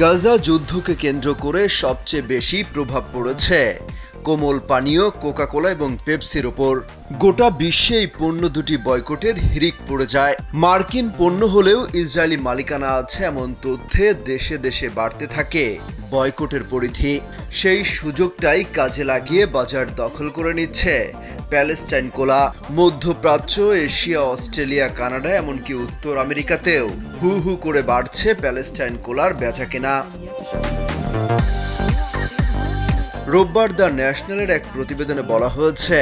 গাজা যুদ্ধকে কেন্দ্র করে সবচেয়ে বেশি প্রভাব পড়েছে। কোমল পানীয়, কোকাকোলা এবং পেপসির ওপর গোটা বিশ্বে এই পণ্য দুটি বয়কটের হিরিক পড়ে যায়। মার্কিন পণ্য হলেও ইসরায়েলি মালিকানা আছে এমন তথ্যে দেশে দেশে বাড়তে থাকে বয়কটের পরিধি। সেই সুযোগটাই কাজে লাগিয়ে বাজার দখল করে নিচ্ছে। প্যালেস্টাইন কোলা মধ্যপ্রাচ্য, এশিয়া, অস্ট্রেলিয়া, কানাডা, এমনকি উত্তর আমেরিকাতেও হু হু করে বাড়ছে প্যালেস্টাইন কোলার বেচাকেনা। রোববার দ্য ন্যাশনালের এক প্রতিবেদনে বলা হয়েছে,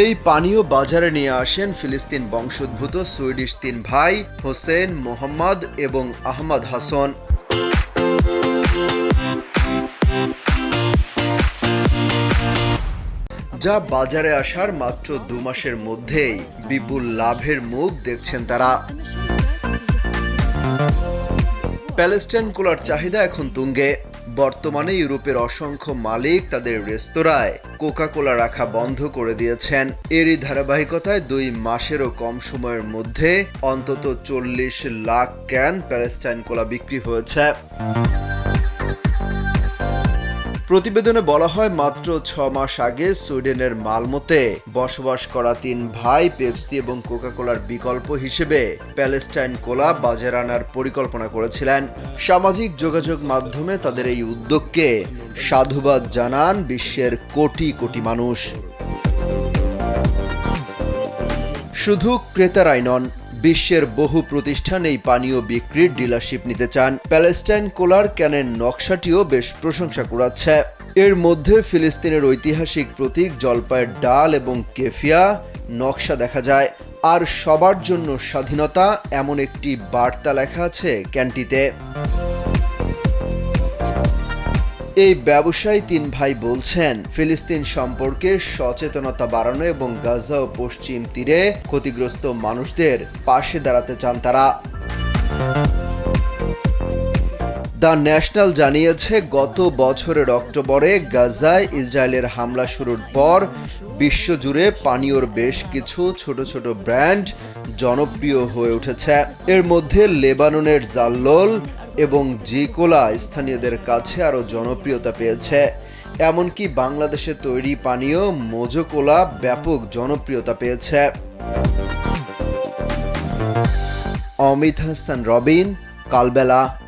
এই পানীয় বাজারে নিয়ে আসেন ফিলিস্তিন বংশোদ্ভূত সুইডিশ তিন ভাই, হোসেন, মোহাম্মদ এবং আহমদ হাসন। যা বাজারে আসার মাত্র দু মাসের মধ্যেই বিপুল লাভের মুখ দেখছেন তারা। প্যালেস্টাইন কোলার চাহিদা এখন তুঙ্গে। বর্তমানে ইউরোপের অসংখ্য মালিক তাদের রেস্তোরাঁয় কোকা কোলা রাখা বন্ধ করে দিয়েছেন। এরই ধারাবাহিকতায় দুই মাসেরও কম সময়ের মধ্যে অন্তত চল্লিশ লাখ ক্যান প্যালেস্টাইন কোলা বিক্রি হয়েছে। প্রতিবেদনে বলা হয়, মাত্র ছ মাস আগে সুইডেনের মালমোতে বসবাস করা তিন ভাই পেপসি এবং কোকাকোলার বিকল্প হিসেবে প্যালেস্টাইন কোলা বাজার আনার পরিকল্পনা করেছিলেন। সামাজিক যোগাযোগ মাধ্যমে তাদের এই উদ্যোগকে সাধুবাদ জানান বিশ্বের কোটি কোটি মানুষ। শুধু ক্রেতারাই নন বিশ্বের বহু প্রতিষ্ঠান এই পানীয় বিক্রির ডিলারশিপ নিতে চান। প্যালেস্টাইন কোলার ক্যানের নকশাটিও বেশ প্রশংসা কুড়াচ্ছে। এর মধ্যে ফিলিস্তিনের ঐতিহাসিক প্রতীক জলপাইয়ের ডাল এবং কেফিয়া নকশা দেখা যায়। আর সবার জন্য স্বাধীনতা এমন একটি বার্তা লেখা আছে ক্যানটিতে। এই ব্যবসায়ী তিন ভাই বলছেন, ফিলিস্তিন সম্পর্কে সচেতনতা বাড়ানো এবং গাজা ও পশ্চিম তীরে ক্ষতিগ্রস্ত মানুষদের পাশে দাঁড়াতে চান তারা। দ্য ন্যাশনাল জানিয়েছে, গত বছরের অক্টোবরে গাজায় ইসরায়েলের হামলা শুরুর পর বিশ্বজুড়ে পানীয়র বেশ কিছু ছোট ছোট ব্র্যান্ড জনপ্রিয় হয়ে উঠেছে। এর মধ্যে লেবাননের জাল্লোল এবং জিকোলা স্থানীয়দের কাছে আরও জনপ্রিয়তা পেয়েছে। এমনকি বাংলাদেশে তৈরি পানীয় মোজো কোলা ব্যাপক জনপ্রিয়তা পেয়েছে। অমিত হাসান, রবিন, কালবেলা।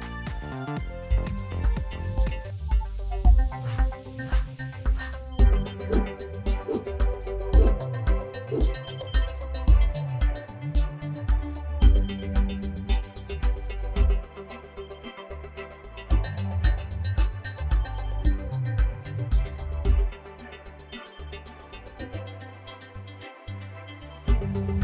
Bye.